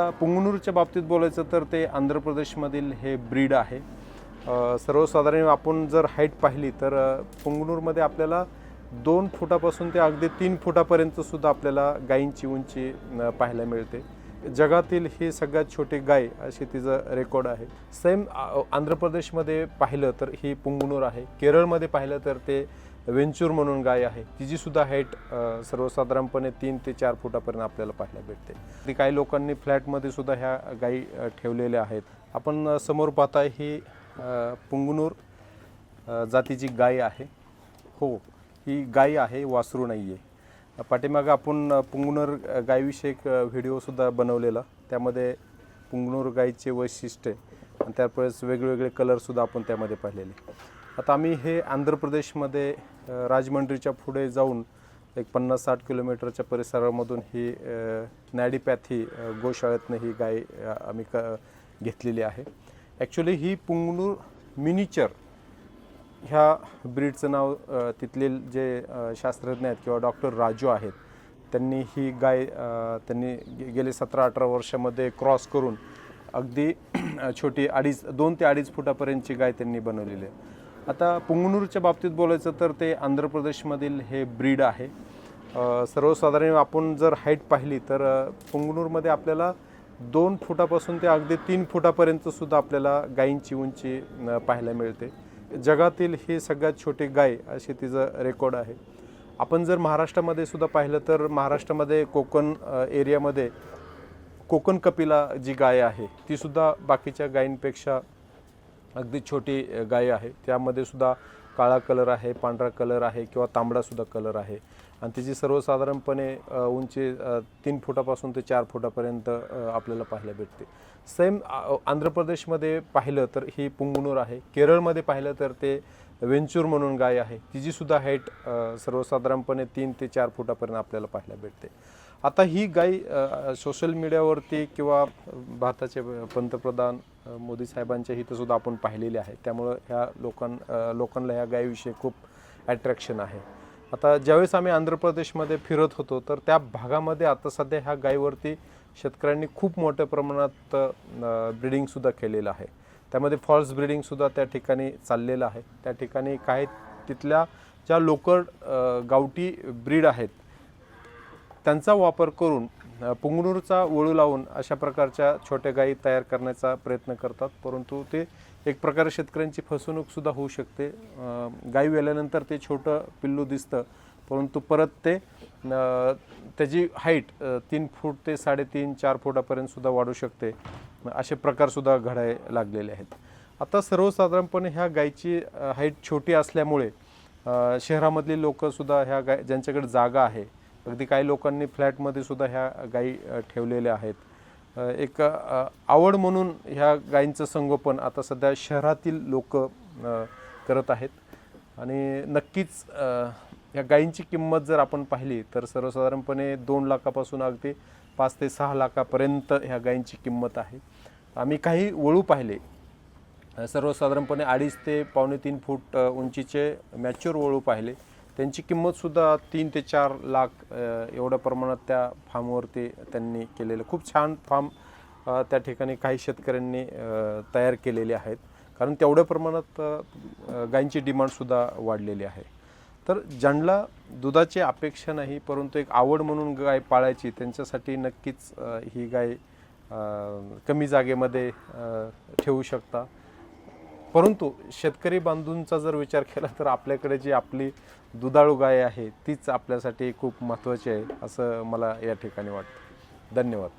पुंगनूरच्या बाबतीत बोलायचं तर ते आंध्र प्रदेशमधील हे ब्रीड आहे. सर्वसाधारण आपण जर हाईट पाहिली तर पुंगनूरमध्ये आपल्याला दोन फुटापासून ते अगदी तीन फुटापर्यंत सुद्धा आपल्याला गायींची उंची पाहायला मिळते. जगातील ही सगळ्यात छोटी गाय अशी तिचं रेकॉर्ड आहे. सेम आंध्र प्रदेशमध्ये पाहिलं तर ही पुंगनूर आहे. केरळमध्ये पाहिलं तर ते वेंचूर म्हणून गाय आहे. तिची सुद्धा हाईट सर्वसाधारणपणे तीन ते चार फुटापर्यंत आपल्याला पाहायला भेटते. ती काही लोकांनी फ्लॅटमध्ये सुद्धा ह्या गायी ठेवलेल्या आहेत. आपण समोर पाहता ही पुंगनूर जातीची गाय आहे. हो ही गाय आहे वासरू नाही आहे पाठीमागं आपण पुंगनूर गायविषयी एक व्हिडिओसुद्धा बनवलेला. त्यामध्ये पुंगनूर गायीचे वैशिष्ट्य आणि त्यावेळेस वेगवेगळे कलरसुद्धा आपण त्यामध्ये पाहिलेले. आता आम्ही हे आंध्र प्रदेशमध्ये अ, राजमंड्रीच्या पुढे जाऊन एक पन्नास साठ किलोमीटरच्या परिसरामधून ही नॅडीपॅथी गोशाळेतनं ही गाय आम्ही क घेतलेली आहे. ॲक्च्युली ही पुंगनूर मिनिचर ह्या ब्रीडचं नाव तिथले जे शास्त्रज्ञ आहेत किंवा डॉक्टर राजू आहेत त्यांनी ही गाय त्यांनी गे- गेले सतरा अठरा वर्षामध्ये क्रॉस करून अगदी छोटी अडीच दोन ते अडीच फुटापर्यंतची गाय त्यांनी बनवलेली आहे. आता पुंगनूरच्या बाबतीत बोलायचं तर ते आंध्र प्रदेशमधील हे ब्रीड आहे. सर्वसाधारण आपण जर हाईट पाहिली तर पुंगनूरमध्ये आपल्याला दोन फुटापासून ते अगदी तीन फुटापर्यंत सुद्धा आपल्याला गायींची उंची पाहायला मिळते. जगातील ही सगळ्यात छोटी गाय अशी तिचं रेकॉर्ड आहे. आपण जर महाराष्ट्रामध्ये सुद्धा पाहिलं तर महाराष्ट्रामध्ये कोकण एरियामध्ये कोकण कपिला जी गाय आहे ती सुद्धा बाकीच्या गायींपेक्षा अगदी छोटी गाय आहे. त्यामध्ये सुद्धा काळा कलर आहे पांढरा कलर आहे किंवा तांबडासुद्धा कलर आहे. आणि तिची सर्वसाधारणपणे उंची तीन फुटापासून ते चार फुटापर्यंत आपल्याला पाहायला भेटते. सेम आंध्र प्रदेशमध्ये पाहिलं तर ही पुंगुनूर आहे. केरळमध्ये पाहिलं तर ते वेंचूर म्हणून गाय आहे. तिची सुद्धा हाईट सर्वसाधारणपणे तीन ते चार फुटापर्यंत आपल्याला पाहायला भेटते. आता ही गाय सोशल मीडियावरती किंवा भारताचे पंतप्रधान मोदी साहेबांच्या इथं आपण पाहिलेले आहे. त्यामुळं ह्या लोकां लोकांना ह्या गायीविषयी खूप ॲट्रॅक्शन आहे. आता ज्यावेळेस आम्ही आंध्र प्रदेशमध्ये फिरत होतो तर त्या भागामध्ये आता सध्या ह्या गायीवरती शेतकऱ्यांनी खूप मोठ्या प्रमाणात ब्रिडिंगसुद्धा केलेलं आहे. त्यामध्ये फॉल्स ब्रिडिंगसुद्धा त्या ठिकाणी चाललेलं आहे. त्या ठिकाणी काही तिथल्या ज्या लोकल गावठी ब्रीड आहेत त्यांचा वापर करून पुंगणूरचा वळू लावून अशा प्रकारच्या छोट्या गायी तयार करण्याचा प्रयत्न करतात. परंतु ते एक प्रकारे शेतकऱ्यांची फसवणूकसुद्धा होऊ शकते. गायी गाई वेल्यानंतर ते छोटं पिल्लू दिसतं. परंतु परत ते त्याची हाईट तीन फूट ते साडेतीन चार फुटापर्यंतसुद्धा वाढू शकते. असे प्रकारसुद्धा घडाय लागलेले आहेत. आता सर्वसाधारणपणे ह्या गायीची हाईट छोटी असल्यामुळे शहरामधली लोकंसुद्धा ह्या गाय ज्यांच्याकडे जागा आहे अगदी काही लोकांनी फ्लॅटमध्ये सुद्धा ह्या गायी ठेवलेल्या आहेत. एक आवड म्हणून ह्या गायींचं संगोपन आता सध्या शहरातील लोक करत आहेत. आणि नक्कीच ह्या गायींची किंमत जर आपण पाहिली तर सर्वसाधारणपणे दोन लाखापासून अगदी पाच ते सहा लाखापर्यंत ह्या गायींची किंमत आहे. आम्ही काही वळू पाहिले. सर्वसाधारणपणे अडीच ते पावणे तीन फूट उंचीचे मॅच्युअर वळू पाहिले. त्यांची किंमतसुद्धा तीन ते चार लाख एवढ्या प्रमाणात त्या फार्मवरती त्यांनी केलेलं. खूप छान फार्म त्या ठिकाणी काही शेतकऱ्यांनी तयार केलेले आहेत. कारण तेवढ्या प्रमाणात गायींची डिमांडसुद्धा वाढलेली आहे. तर ज्यांना दुधाची अपेक्षा नाही परंतु एक आवड म्हणून गाय पाळायची त्यांच्यासाठी नक्कीच ही गाय कमी जागेमध्ये ठेवू शकता. परंतु शेतकरी बांधूंचा जर विचार केला तर आपल्याकडे जी आपली दुधाळू गाय आहे तीच आपल्यासाठी खूप महत्त्वाची आहे असं मला या ठिकाणी वाटतं. धन्यवाद.